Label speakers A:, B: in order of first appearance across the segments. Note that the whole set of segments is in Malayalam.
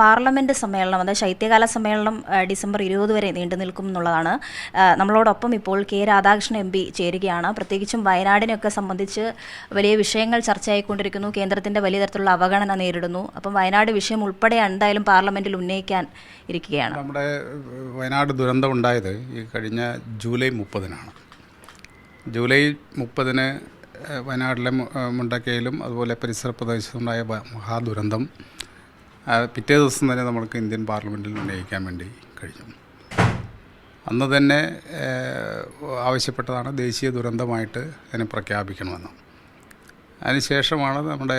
A: പാർലമെന്റ് സമ്മേളനം അതായത് ശൈത്യകാല സമ്മേളനം ഡിസംബർ ഇരുപത് വരെ നീണ്ടു നിൽക്കും എന്നുള്ളതാണ്. നമ്മളോടൊപ്പം ഇപ്പോൾ കെ രാധാകൃഷ്ണൻ എം പി ചേരുകയാണ്. പ്രത്യേകിച്ചും വയനാടിനെയൊക്കെ സംബന്ധിച്ച് വലിയ വിഷയങ്ങൾ ചർച്ചയായിക്കൊണ്ടിരിക്കുന്നു. കേന്ദ്രത്തിന്റെ വലിയ തരത്തിലുള്ള അവഗണന നേരിടുന്നു. അപ്പം വയനാട് വിഷയം ഉൾപ്പെടെ എന്തായാലും പാർലമെന്റിൽ ഉന്നയിക്കാൻ ഇരിക്കുകയാണ്.
B: നമ്മുടെ വയനാട് ദുരന്തം ഉണ്ടായത് ഈ കഴിഞ്ഞ ജൂലൈ മുപ്പതിനാണ്. ജൂലൈ മുപ്പതിന് വയനാട്ടിലെ മുണ്ടക്കയിലും അതുപോലെ പരിസര പ്രദേശത്തുണ്ടായ മഹാദുരന്തം പിറ്റേ ദിവസം തന്നെ നമ്മൾക്ക് ഇന്ത്യൻ പാർലമെന്റിൽ ഉന്നയിക്കാൻ വേണ്ടി കഴിഞ്ഞു. അന്ന് തന്നെ ആവശ്യപ്പെട്ടതാണ് ദേശീയ ദുരന്തമായിട്ട് അതിനെ പ്രഖ്യാപിക്കണമെന്ന്. അതിനുശേഷമാണ് നമ്മുടെ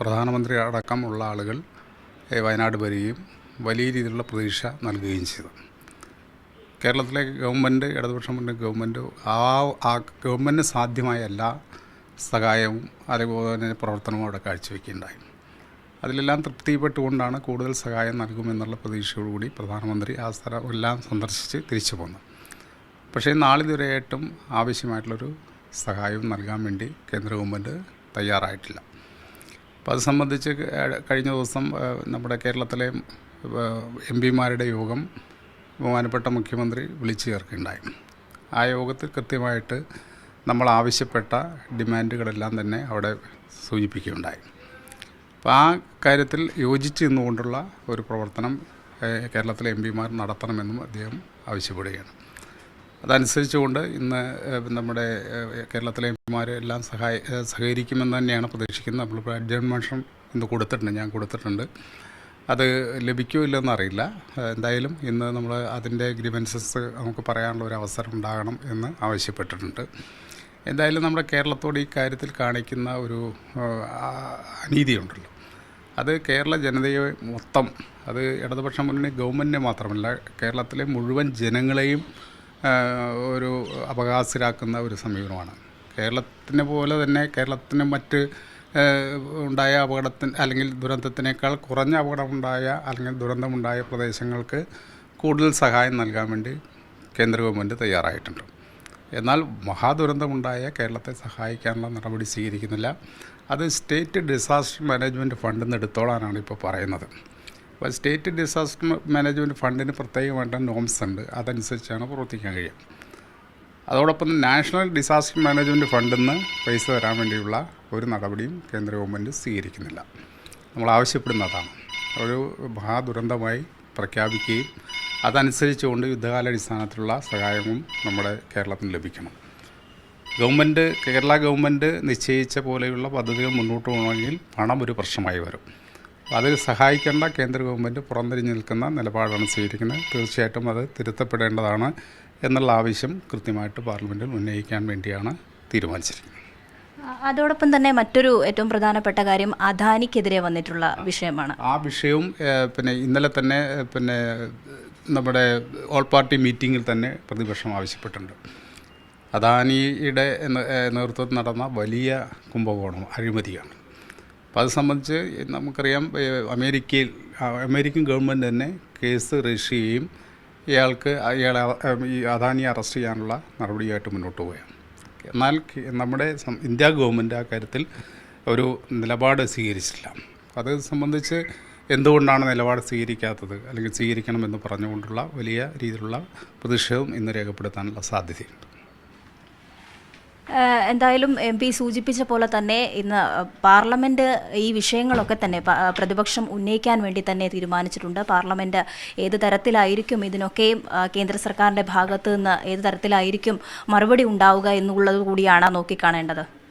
B: പ്രധാനമന്ത്രി അടക്കമുള്ള ആളുകൾ വയനാട് വരികയും വലിയ രീതിയിലുള്ള പ്രതീക്ഷ നൽകുകയും ചെയ്തു. കേരളത്തിലെ ഗവൺമെന്റ് ഇടതുപക്ഷ പറഞ്ഞ ഗവൺമെന്റ് ആ ആ ഗവൺമെന്റ് സാധ്യമായ എല്ലാ സഹായവും അതേപോലെ തന്നെ പ്രവർത്തനവും അവിടെ കാഴ്ചവെക്കുകയുണ്ടായി. അതിലെല്ലാം തൃപ്തിപ്പെട്ടുകൊണ്ടാണ് കൂടുതൽ സഹായം നൽകുമെന്നുള്ള പ്രതീക്ഷയോടുകൂടി പ്രധാനമന്ത്രി ആ സ്ഥലം എല്ലാം സന്ദർശിച്ച് തിരിച്ചു പോന്നു പക്ഷേ നാളിതുവരെയായിട്ടും ആവശ്യമായിട്ടുള്ളൊരു സഹായവും നൽകാൻ വേണ്ടി കേന്ദ്ര ഗവൺമെന്റ് തയ്യാറായിട്ടില്ല. അപ്പോൾ അത് സംബന്ധിച്ച് കഴിഞ്ഞ ദിവസം നമ്മുടെ കേരളത്തിലെ എം പിമാരുടെ യോഗം ബഹുമാനപ്പെട്ട മുഖ്യമന്ത്രി വിളിച്ചു ചേർക്കുകയുണ്ടായി. ആ യോഗത്തിൽ കൃത്യമായിട്ട് നമ്മൾ ആവശ്യപ്പെട്ട ഡിമാൻഡുകളെല്ലാം തന്നെ അവിടെ സൂചിപ്പിക്കുകയുണ്ടായി. അപ്പോൾ ആ കാര്യത്തിൽ യോജിച്ച് നിന്നുകൊണ്ടുള്ള ഒരു പ്രവർത്തനം കേരളത്തിലെ എം പിമാർ നടത്തണമെന്നും അദ്ദേഹം ആവശ്യപ്പെടുകയാണ്. അതനുസരിച്ചുകൊണ്ട് ഇന്ന് നമ്മുടെ കേരളത്തിലെ എം പിമാർ എല്ലാം സഹായ സഹകരിക്കുമെന്ന് തന്നെയാണ് പ്രതീക്ഷിക്കുന്നത്. നമ്മളിപ്പോൾ അഡ്ജർമേഷൻ ഇന്ന് കൊടുത്തിട്ടുണ്ട് ഞാൻ കൊടുത്തിട്ടുണ്ട്. അത് ലഭിക്കുമോ ഇല്ലെന്ന് അറിയില്ല. എന്തായാലും ഇന്ന് നമ്മൾ അതിന്റെ ഗ്രിവൻസസ് നമുക്ക് പറയാനുള്ള ഒരു അവസരം ഉണ്ടാകണം എന്ന് ആവശ്യപ്പെട്ടിട്ടുണ്ട്. എന്തായാലും നമ്മുടെ കേരളത്തോട് ഈ കാര്യത്തിൽ കാണിക്കുന്ന ഒരു അനീതിയുണ്ടല്ലോ. അത് കേരള ജനതയെ മൊത്തം അത് ഇടതുപക്ഷ മുന്നണി ഗവൺമെന്റിനെ മാത്രമല്ല കേരളത്തിലെ മുഴുവൻ ജനങ്ങളെയും ഒരു അപകാശരാക്കുന്ന ഒരു സമീപനമാണ്. കേരളത്തിനെ പോലെ തന്നെ കേരളത്തിന് മറ്റ് ഉണ്ടായ അപകടത്തിന് അല്ലെങ്കിൽ ദുരന്തത്തിനേക്കാൾ കുറഞ്ഞ അപകടമുണ്ടായ അല്ലെങ്കിൽ ദുരന്തമുണ്ടായ പ്രദേശങ്ങൾക്ക് കൂടുതൽ സഹായം നൽകാൻ വേണ്ടി കേന്ദ്ര ഗവൺമെന്റ് തയ്യാറായിട്ടുണ്ട്. എന്നാൽ മഹാദുരന്തമുണ്ടായ കേരളത്തെ സഹായിക്കാനുള്ള നടപടി സ്വീകരിക്കുന്നില്ല. അത് സ്റ്റേറ്റ് ഡിസാസ്റ്റർ മാനേജ്മെന്റ് ഫണ്ടിൽ നിന്ന് എടുത്തോളാനാണ് ഇപ്പോൾ പറയുന്നത്. അപ്പോൾ സ്റ്റേറ്റ് ഡിസാസ്റ്റർ മാനേജ്മെന്റ് ഫണ്ടിന് പ്രത്യേകമായിട്ട് നോംസ് ഉണ്ട്. അതനുസരിച്ചാണ് പ്രവർത്തിക്കാൻ കഴിയുക. അതോടൊപ്പം നാഷണൽ ഡിസാസ്റ്റർ മാനേജ്മെന്റ് ഫണ്ടിൽ നിന്ന് പൈസ തരാൻ വേണ്ടിയുള്ള ഒരു നടപടിയും കേന്ദ്ര ഗവൺമെന്റ് സ്വീകരിക്കുന്നില്ല. നമ്മൾ ആവശ്യപ്പെടുന്നതാണ്. ഒരു മഹാദുരന്തമായി പ്രഖ്യാപിക്കുകയും അതനുസരിച്ചുകൊണ്ട് യുദ്ധകാലാടിസ്ഥാനത്തിലുള്ള സഹായവും നമ്മുടെ കേരളത്തിന് ലഭിക്കണം. ഗവൺമെന്റ് കേരള ഗവൺമെന്റ് നിശ്ചയിച്ച പോലെയുള്ള പദ്ധതികൾ മുന്നോട്ട് പോകണമെങ്കിൽ പണം ഒരു പ്രശ്നമായി വരും. അതിൽ സഹായിക്കേണ്ട കേന്ദ്ര ഗവൺമെന്റ് പുറംതിരിഞ്ഞ് നിൽക്കുന്ന നിലപാടാണ് സ്വീകരിക്കുന്നത്. തീർച്ചയായിട്ടും അത് തിരുത്തപ്പെടേണ്ടതാണ് എന്നുള്ള ആവശ്യം കൃത്യമായിട്ട് പാർലമെന്റിൽ ഉന്നയിക്കാൻ വേണ്ടിയാണ് തീരുമാനിച്ചിരിക്കുന്നത്.
A: അതോടൊപ്പം തന്നെ മറ്റൊരു ഏറ്റവും പ്രധാനപ്പെട്ട കാര്യം അദാനിക്കെതിരെ വന്നിട്ടുള്ള വിഷയമാണ്.
B: ആ വിഷയവും പിന്നെ ഇന്നലെ തന്നെ പിന്നെ നമ്മുടെ ഓൾ പാർട്ടി മീറ്റിങ്ങിൽ തന്നെ പ്രതിപക്ഷം ആവശ്യപ്പെട്ടിട്ടുണ്ട്. അദാനിയുടെ നേതൃത്വത്തിൽ നടന്ന വലിയ കുംഭകോണം അഴിമതിയാണ്. അപ്പോൾ അത് സംബന്ധിച്ച് നമുക്കറിയാം അമേരിക്കയിൽ അമേരിക്കൻ ഗവൺമെന്റ് തന്നെ കേസ് രജിസ്റ്റർ ചെയ്യുകയും ഇയാൾക്ക് ഇയാളെ ഈ അദാനിയെ അറസ്റ്റ് ചെയ്യാനുള്ള നടപടിയായിട്ട് മുന്നോട്ട് പോവുകയാണ്. എന്നാൽ നമ്മുടെ ഇന്ത്യ ഗവൺമെന്റ് ആ കാര്യത്തിൽ ഒരു നിലപാട് സ്വീകരിച്ചിട്ടില്ല അത് സംബന്ധിച്ച് എന്തുകൊണ്ടാണ് നിലപാട് സ്വീകരിക്കാത്തത്? അല്ലെങ്കിൽ സ്വീകരിക്കണമെന്ന് പറഞ്ഞുകൊണ്ടുള്ള വലിയ രീതിയിലുള്ള പ്രതിഷേധവും ഇന്ന് രേഖപ്പെടുത്താനുള്ള സാധ്യതയുണ്ട്.
A: എന്തായാലും എം പി സൂചിപ്പിച്ച പോലെ തന്നെ ഇന്ന് പാർലമെന്റ് ഈ വിഷയങ്ങളൊക്കെ തന്നെ പ്രതിപക്ഷം ഉന്നയിക്കാൻ വേണ്ടി തന്നെ തീരുമാനിച്ചിട്ടുണ്ട്. പാർലമെന്റ് ഏത് തരത്തിലായിരിക്കും ഇതിനൊക്കെയും കേന്ദ്ര സർക്കാരിന്റെ ഭാഗത്തു നിന്ന് ഏത് തരത്തിലായിരിക്കും മറുപടി ഉണ്ടാവുക എന്നുള്ളത് കൂടിയാണ് നോക്കിക്കാണേണ്ടത്.